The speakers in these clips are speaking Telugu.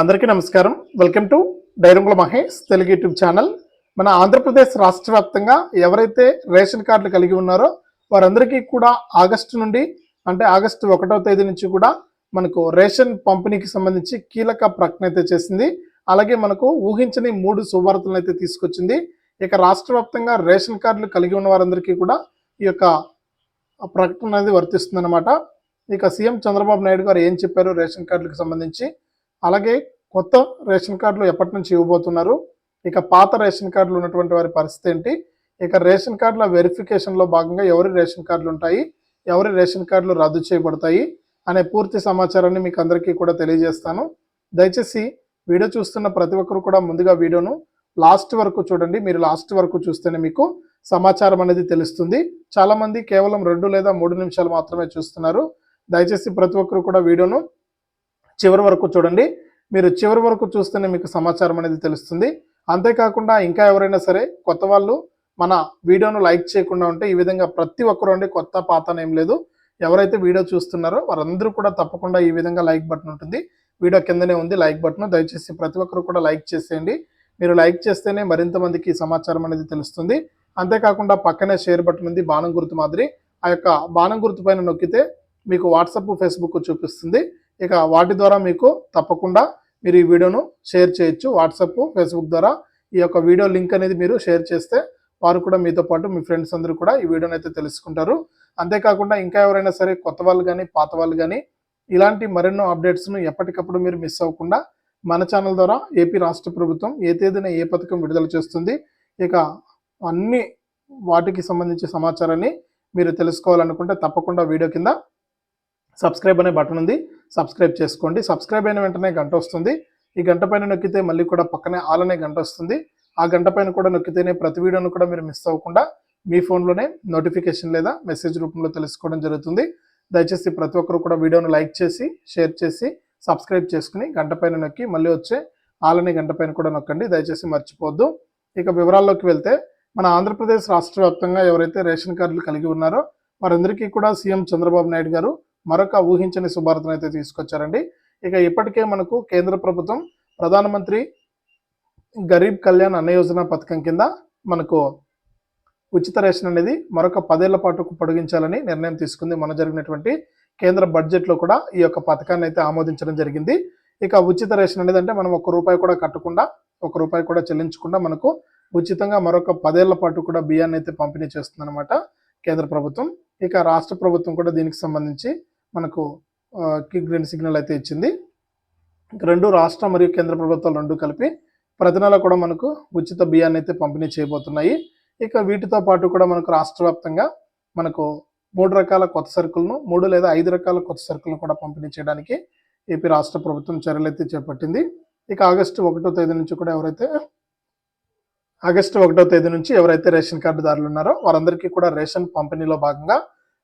అందరికీ నమస్కారం. Welcome to Dairangula Mahesh Telugu YouTube channel మన ఆంధ్రప్రదేశ్ రాష్ట్ర వ్యాప్తంగా ఎవరైతే రేషన్ కార్డులు కలిగి ఉన్నారో వారందరికీ కూడా ఆగస్టు నుండి అంటే ఆగస్టు ఒకటో తేదీ నుంచి కూడా మనకు రేషన్ పంపిణీకి సంబంధించి కీలక ప్రకటన అయితే చేసింది. అలాగే మనకు ఊహించని మూడు శుభార్తలను అయితే తీసుకొచ్చింది. ఇక రాష్ట్ర వ్యాప్తంగా రేషన్ కార్డులు కలిగి ఉన్న వారందరికీ కూడా ఈ యొక్క ప్రకటన అనేది వర్తిస్తుంది అనమాట ఇక సీఎం చంద్రబాబు నాయుడు గారు ఏం చెప్పారు రేషన్ కార్డులకు సంబంధించి? అలాగే కొత్త రేషన్ కార్డులు ఎప్పటి నుంచి ఇవ్వబోతున్నారు? ఇక పాత రేషన్ కార్డులు ఉన్నటువంటి వారి పరిస్థితి ఏంటి? ఇక రేషన్ కార్డుల వెరిఫికేషన్లో భాగంగా ఎవరి రేషన్ కార్డులు ఉంటాయి? ఎవరి రేషన్ కార్డులు రద్దు చేయబడతాయి? అనే పూర్తి సమాచారాన్ని మీకు అందరికీ కూడా తెలియజేస్తాను. దయచేసి వీడియో చూస్తున్న ప్రతి ఒక్కరు కూడా ముందుగా వీడియోను లాస్ట్ వరకు చూడండి. మీరు లాస్ట్ వరకు చూస్తేనే మీకు సమాచారం అనేది తెలుస్తుంది. చాలా మంది కేవలం రెండు లేదా మూడు నిమిషాలు మాత్రమే చూస్తున్నారు. దయచేసి ప్రతి ఒక్కరు కూడా వీడియోను చివరి వరకు చూడండి. మీరు చివరి వరకు చూస్తేనే మీకు సమాచారం అనేది తెలుస్తుంది. అంతేకాకుండా ఇంకా ఎవరైనా సరే కొత్త వాళ్ళు మన వీడియోను లైక్ చేయకుండా ఉంటే ఈ విధంగా ప్రతి ఒక్కరు అండి కొత్త పాత ఏం లేదు. ఎవరైతే వీడియో చూస్తున్నారో వారందరూ కూడా తప్పకుండా ఈ విధంగా లైక్ బటన్ ఉంటుంది. వీడియో కిందనే ఉంది లైక్ బటన్. దయచేసి ప్రతి ఒక్కరు కూడా లైక్ చేసేయండి. మీరు లైక్ చేస్తేనే మరింత మందికి సమాచారం అనేది తెలుస్తుంది. అంతేకాకుండా పక్కనే షేర్ బటన్ ఉంది బాణం గుర్తు మాదిరి. ఆ యొక్క బాణం గుర్తు పైన నొక్కితే మీకు వాట్సప్ ఫేస్బుక్ చూపిస్తుంది. ఇక వాటి ద్వారా మీకు తప్పకుండా మీరు ఈ వీడియోను షేర్ చేయొచ్చు. వాట్సాప్ ఫేస్బుక్ ద్వారా ఈ యొక్క వీడియో లింక్ అనేది మీరు షేర్ చేస్తే వారు కూడా మీతో పాటు మీ ఫ్రెండ్స్ అందరూ కూడా ఈ వీడియోని అయితే తెలుసుకుంటారు. అంతేకాకుండా ఇంకా ఎవరైనా సరే కొత్త వాళ్ళు కానీ పాత వాళ్ళు కానీ ఇలాంటి మరెన్నో అప్డేట్స్ను ఎప్పటికప్పుడు మీరు మిస్ అవ్వకుండా మన ఛానల్ ద్వారా ఏపీ రాష్ట్ర ప్రభుత్వం ఏ తేదీన ఏ పథకం విడుదల చేస్తుంది ఇక అన్ని వాటికి సంబంధించి సమాచారాన్ని మీరు తెలుసుకోవాలనుకుంటే తప్పకుండా వీడియో కింద సబ్స్క్రైబ్ అనే బటన్ ఉంది. సబ్స్క్రైబ్ చేసుకోండి. సబ్స్క్రైబ్ అయిన వెంటనే గంట వస్తుంది. ఈ గంట పైన నొక్కితే మళ్ళీ కూడా పక్కనే ఆల్ అనే గంట వస్తుంది. ఆ గంట పైన కూడా నొక్కితేనే ప్రతి వీడియోను కూడా మీరు మిస్ అవ్వకుండా మీ ఫోన్లోనే నోటిఫికేషన్ లేదా మెసేజ్ రూపంలో తెలుసుకోవడం జరుగుతుంది. దయచేసి ప్రతి ఒక్కరు కూడా వీడియోను లైక్ చేసి షేర్ చేసి సబ్స్క్రైబ్ చేసుకుని గంట పైన నొక్కి మళ్ళీ వచ్చే ఆలనే గంట పైన కూడా నొక్కండి. దయచేసి మర్చిపోవద్దు. ఇక వివరాల్లోకి వెళ్తే మన ఆంధ్రప్రదేశ్ రాష్ట్ర వ్యాప్తంగా ఎవరైతే రేషన్ కార్డులు కలిగి ఉన్నారో వారందరికీ కూడా సీఎం చంద్రబాబు నాయుడు గారు మరొక ఊహించని శుభార్తను అయితే తీసుకొచ్చారండి. ఇక ఇప్పటికే మనకు కేంద్ర ప్రభుత్వం ప్రధానమంత్రి గరీబ్ కళ్యాణ్ అన్న యోజన పథకం కింద మనకు ఉచిత రేషన్ అనేది మరొక పదేళ్ళ పాటు పొడిగించాలని నిర్ణయం తీసుకుంది. మన జరిగినటువంటి కేంద్ర బడ్జెట్లో కూడా ఈ యొక్క పథకాన్ని అయితే ఆమోదించడం జరిగింది. ఇక ఉచిత రేషన్ అనేది అంటే మనం ఒక రూపాయి కూడా కట్టకుండా ఒక రూపాయి కూడా చెల్లించకుండా మనకు ఉచితంగా మరొక పదేళ్ళ పాటు కూడా బియ్యాన్ని అయితే పంపిణీ చేస్తుందన్నమాట కేంద్ర ప్రభుత్వం. ఇక రాష్ట్ర ప్రభుత్వం కూడా దీనికి సంబంధించి మనకు గ్రీన్ సిగ్నల్ అయితే ఇచ్చింది. రెండు రాష్ట్ర మరియు కేంద్ర ప్రభుత్వాలు రెండు కలిపి ప్రతి నెల కూడా మనకు ఉచిత బియ్యాన్ని అయితే పంపిణీ చేయబోతున్నాయి. ఇక వీటితో పాటు కూడా మనకు రాష్ట్ర వ్యాప్తంగా మనకు మూడు రకాల కొత్త సరుకులను మూడు లేదా ఐదు రకాల కొత్త సరుకులను కూడా పంపిణీ చేయడానికి ఏపీ రాష్ట్ర ప్రభుత్వం చర్యలు అయితే చేపట్టింది. ఇక ఆగస్టు ఒకటో తేదీ నుంచి కూడా ఎవరైతే ఆగస్టు ఒకటో తేదీ నుంచి ఎవరైతే రేషన్ కార్డుదారులు ఉన్నారో వారందరికీ కూడా రేషన్ పంపిణీలో భాగంగా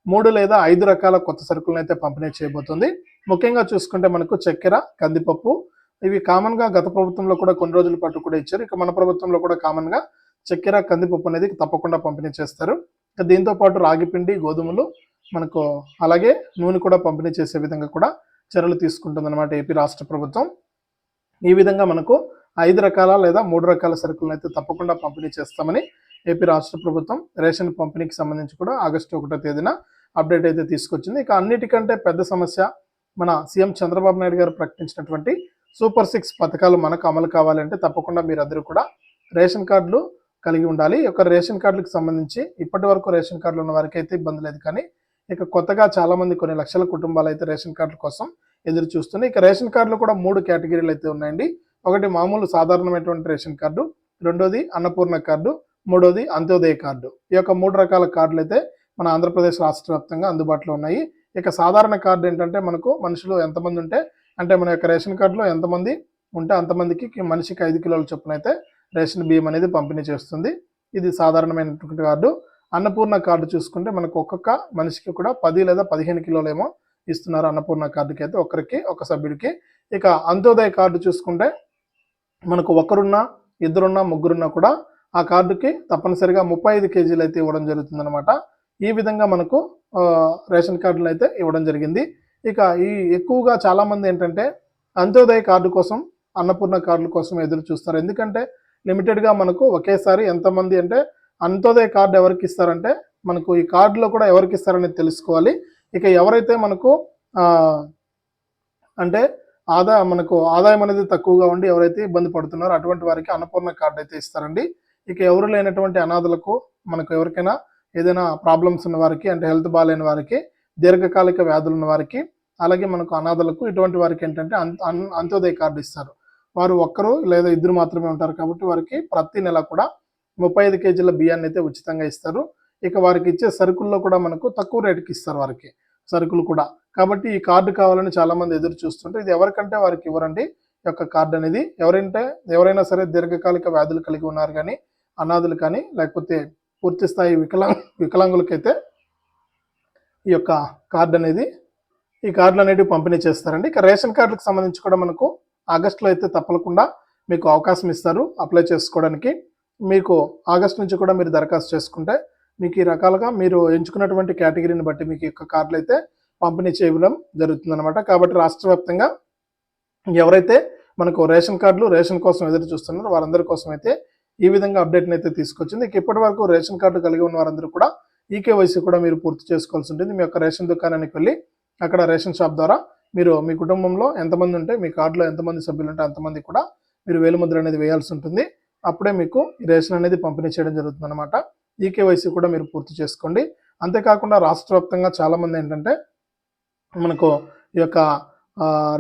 మూడు లేదా ఐదు రకాల కొత్త సరుకులను అయితే పంపిణీ చేయబోతుంది. ముఖ్యంగా చూసుకుంటే మనకు చక్కెర కందిపప్పు ఇవి కామన్గా గత ప్రభుత్వంలో కూడా కొన్ని రోజుల పాటు కూడా ఇచ్చారు. ఇక మన ప్రభుత్వంలో కూడా కామన్గా చక్కెర కందిపప్పు అనేది తప్పకుండా పంపిణీ చేస్తారు. ఇక దీంతో పాటు రాగిపిండి గోధుమలు మనకు అలాగే నూనె కూడా పంపిణీ చేసే విధంగా కూడా చర్యలు తీసుకుంటుంది అనమాట ఏపీ రాష్ట్ర ప్రభుత్వం. ఈ విధంగా మనకు ఐదు రకాల లేదా మూడు రకాల సరుకులను అయితే తప్పకుండా పంపిణీ చేస్తామని ఏపీ రాష్ట్ర ప్రభుత్వం రేషన్ పంపిణీకి సంబంధించి కూడా ఆగస్టు ఒకటో తేదీన అప్డేట్ అయితే తీసుకొచ్చింది. ఇక అన్నిటికంటే పెద్ద సమస్య మన సీఎం చంద్రబాబు నాయుడు గారు ప్రకటించినటువంటి సూపర్ సిక్స్ పథకాలు మనకు అమలు కావాలంటే తప్పకుండా మీరందరూ కూడా రేషన్ కార్డులు కలిగి ఉండాలి. ఈ యొక్క రేషన్ కార్డులకు సంబంధించి ఇప్పటి వరకు రేషన్ కార్డులు ఉన్న వారికి అయితే ఇబ్బంది లేదు కానీ ఇక కొత్తగా చాలామంది కొన్ని లక్షల కుటుంబాలు అయితే రేషన్ కార్డుల కోసం ఎదురు చూస్తున్నాయి. ఇక రేషన్ కార్డులు కూడా మూడు కేటగిరీలు అయితే ఉన్నాయండి. ఒకటి మామూలు సాధారణమైనటువంటి రేషన్ కార్డు రెండోది అన్నపూర్ణ కార్డు మూడోది అంత్యోదయ కార్డు. ఈ యొక్క మూడు రకాల కార్డులు అయితే మన ఆంధ్రప్రదేశ్ రాష్ట్ర వ్యాప్తంగా అందుబాటులో ఉన్నాయి. ఇక సాధారణ కార్డు ఏంటంటే మనకు మనుషులు ఎంతమంది ఉంటే అంటే మన యొక్క రేషన్ కార్డులో ఎంతమంది ఉంటే అంతమందికి మనిషికి ఐదు కిలోల చొప్పున అయితే రేషన్ బియ్యం అనేది పంపిణీ చేస్తుంది. ఇది సాధారణమైనటువంటి కార్డు. అన్నపూర్ణ కార్డు చూసుకుంటే మనకు ఒక్కొక్క మనిషికి కూడా పది లేదా పదిహేను కిలోలేమో ఇస్తున్నారు అన్నపూర్ణ కార్డుకి అయితే ఒకరికి ఒక సభ్యుడికి. ఇక అంత్యోదయ కార్డు చూసుకుంటే మనకు ఒకరున్నా ఇద్దరున్నా ముగ్గురున్నా కూడా ఆ కార్డుకి తప్పనిసరిగా ముప్పై ఐదు కేజీలు అయితే ఇవ్వడం జరుగుతుందనమాట ఈ విధంగా మనకు రేషన్ కార్డులు అయితే ఇవ్వడం జరిగింది. ఇక ఈ ఎక్కువగా చాలామంది ఏంటంటే అంత్యోదయ కార్డు కోసం అన్నపూర్ణ కార్డుల కోసం ఎదురు చూస్తారు. ఎందుకంటే లిమిటెడ్గా మనకు ఒకేసారి ఎంతమంది అంటే అంత్యోదయ కార్డు ఎవరికి ఇస్తారంటే మనకు ఈ కార్డులో కూడా ఎవరికి ఇస్తారనేది తెలుసుకోవాలి. ఇక ఎవరైతే మనకు అంటే ఆదా మనకు ఆదాయం అనేది తక్కువగా ఉండి ఎవరైతే ఇబ్బంది పడుతున్నారో అటువంటి వారికి అన్నపూర్ణ కార్డు అయితే ఇస్తారండి. ఇక ఎవరు లేనటువంటి అనాథలకు మనకు ఎవరికైనా ఏదైనా ప్రాబ్లమ్స్ ఉన్న వారికి అంటే హెల్త్ బాగాలేని వారికి దీర్ఘకాలిక వ్యాధులు ఉన్న వారికి అలాగే మనకు అనాథలకు ఇటువంటి వారికి ఏంటంటే అంత అన్- అంత్యోదయ కార్డు ఇస్తారు. వారు ఒక్కరు లేదా ఇద్దరు మాత్రమే ఉంటారు కాబట్టి వారికి ప్రతి నెల కూడా ముప్పై ఐదు కేజీల బియ్యాన్ని అయితే ఉచితంగా ఇస్తారు. ఇక వారికి ఇచ్చే సరుకుల్లో కూడా మనకు తక్కువ రేటుకి ఇస్తారు వారికి. సరుకులు కూడా. కాబట్టి ఈ కార్డు కావాలని చాలా మంది ఎదురు చూస్తుంటే ఇది ఎవరికంటే వారికి ఇవ్వరండి. ఈ యొక్క కార్డు అనేది ఎవరంటే ఎవరైనా సరే దీర్ఘకాలిక వ్యాధులు కలిగి ఉన్నారు కానీ అనాథులు కానీ లేకపోతే పూర్తి స్థాయి వికలాంగ వికలాంగులకైతే ఈ యొక్క కార్డు అనేది ఈ కార్డులు అనేవి పంపిణీ చేస్తారండి. ఇక రేషన్ కార్డులకు సంబంధించి కూడా మనకు ఆగస్టులో అయితే తప్పకుండా మీకు అవకాశం ఇస్తారు అప్లై చేసుకోవడానికి. మీకు ఆగస్ట్ నుంచి కూడా మీరు దరఖాస్తు చేసుకుంటే మీకు ఈ రకాలుగా మీరు ఎంచుకున్నటువంటి కేటగిరీని బట్టి మీకు యొక్క కార్డులు అయితే పంపిణీ చేయడం జరుగుతుందన్నమాట. కాబట్టి రాష్ట్ర వ్యాప్తంగా ఎవరైతే మనకు రేషన్ కార్డులు రేషన్ కోసం ఎదురు చూస్తున్నారో వారందరి కోసం అయితే ఈ విధంగా అప్డేట్ని అయితే తీసుకొచ్చింది. ఇక ఇప్పటి వరకు రేషన్ కార్డు కలిగి ఉన్న వారందరూ కూడా ఈకేవైసీ కూడా మీరు పూర్తి చేసుకోవాల్సి ఉంటుంది. మీ యొక్క రేషన్ దుకాణానికి వెళ్ళి అక్కడ రేషన్ షాప్ ద్వారా మీరు మీ కుటుంబంలో ఎంతమంది ఉంటే మీ కార్డులో ఎంతమంది సభ్యులు ఉంటే అంతమంది కూడా మీరు వేలుముద్ర అనేది వేయాల్సి ఉంటుంది. అప్పుడే మీకు ఈ రేషన్ అనేది పంపిణీ చేయడం జరుగుతుంది ఈ ఈకేవైసీ కూడా మీరు పూర్తి చేసుకోండి. అంతేకాకుండా రాష్ట్ర వ్యాప్తంగా చాలామంది ఏంటంటే మనకు ఈ యొక్క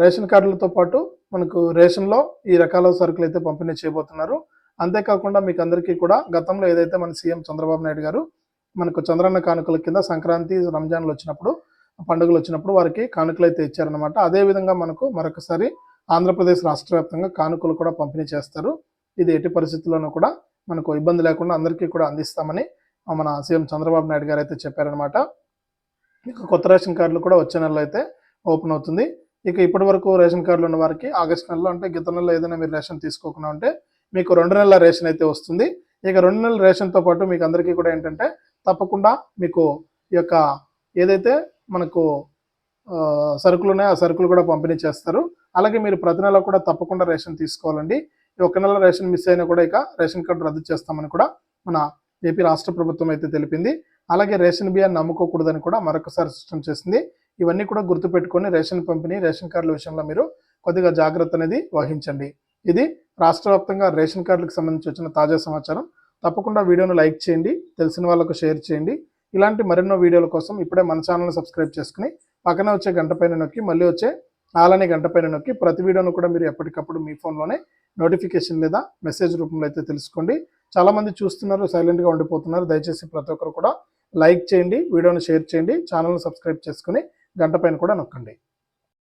రేషన్ కార్డులతో పాటు మనకు రేషన్లో ఈ రకాల సరుకులు అయితే పంపిణీ చేయబోతున్నారు. అంతేకాకుండా మీకు అందరికీ కూడా గతంలో ఏదైతే మన సీఎం చంద్రబాబు నాయుడు గారు మనకు చంద్రన్న కానుకల కింద సంక్రాంతి రంజాన్లు వచ్చినప్పుడు పండుగలు వచ్చినప్పుడు వారికి కానుకలు అయితే ఇచ్చారనమాట అదేవిధంగా మనకు మరొకసారి ఆంధ్రప్రదేశ్ రాష్ట్ర వ్యాప్తంగా కానుకలు కూడా పంపిణీ చేస్తారు. ఇది ఎట్టి పరిస్థితుల్లోనూ కూడా మనకు ఇబ్బంది లేకుండా అందరికీ కూడా అందిస్తామని మన సీఎం చంద్రబాబు నాయుడు గారు అయితే చెప్పారనమాట ఇక కొత్త రేషన్ కార్డులు కూడా వచ్చే నెలలో అయితే ఓపెన్ అవుతుంది. ఇక ఇప్పటి వరకు రేషన్ కార్డులు ఉన్న వారికి ఆగస్ట్ నెలలో అంటే గత నెలలో ఏదైనా మీరు రేషన్ తీసుకోకుండా ఉంటే మీకు రెండు నెలల రేషన్ అయితే వస్తుంది. ఇక రెండు నెలల రేషన్తో పాటు మీకు అందరికీ కూడా ఏంటంటే తప్పకుండా మీకు ఈ యొక్క ఏదైతే మనకు సరుకులు ఉన్నాయో ఆ సరుకులు కూడా పంపిణీ చేస్తారు. అలాగే మీరు ప్రతి నెల కూడా తప్పకుండా రేషన్ తీసుకోవాలండి. ఒక్క నెల రేషన్ మిస్ అయినా కూడా ఇక రేషన్ కార్డు రద్దు చేస్తామని కూడా మన ఏపీ రాష్ట్ర ప్రభుత్వం అయితే తెలిపింది. అలాగే రేషన్ బియ్యాన్ని నమ్ముకోకూడదని కూడా మరొకసారి స్పష్టం చేసింది. ఇవన్నీ కూడా గుర్తుపెట్టుకొని రేషన్ పంపిణీ రేషన్ కార్డుల విషయంలో మీరు కొద్దిగా జాగ్రత్త అనేది వహించండి. ఇది రాష్ట్ర వ్యాప్తంగా రేషన్ కార్డులకు సంబంధించి వచ్చిన తాజా సమాచారం. తప్పకుండా వీడియోను లైక్ చేయండి తెలిసిన వాళ్ళకు షేర్ చేయండి. ఇలాంటి మరెన్నో వీడియోల కోసం ఇప్పుడే మన ఛానల్ని సబ్స్క్రైబ్ చేసుకుని పక్కన వచ్చే గంట పైన నొక్కి మళ్ళీ వచ్చే అలానే గంట పైన నొక్కి ప్రతి వీడియోను కూడా మీరు ఎప్పటికప్పుడు మీ ఫోన్లోనే నోటిఫికేషన్ లేదా మెసేజ్ రూపంలో అయితే తెలుసుకోండి. చాలా మంది చూస్తున్నారు సైలెంట్గా ఉండిపోతున్నారు. దయచేసి ప్రతి ఒక్కరు కూడా లైక్ చేయండి వీడియోను షేర్ చేయండి ఛానల్ను సబ్స్క్రైబ్ చేసుకుని గంట పైన కూడా నొక్కండి.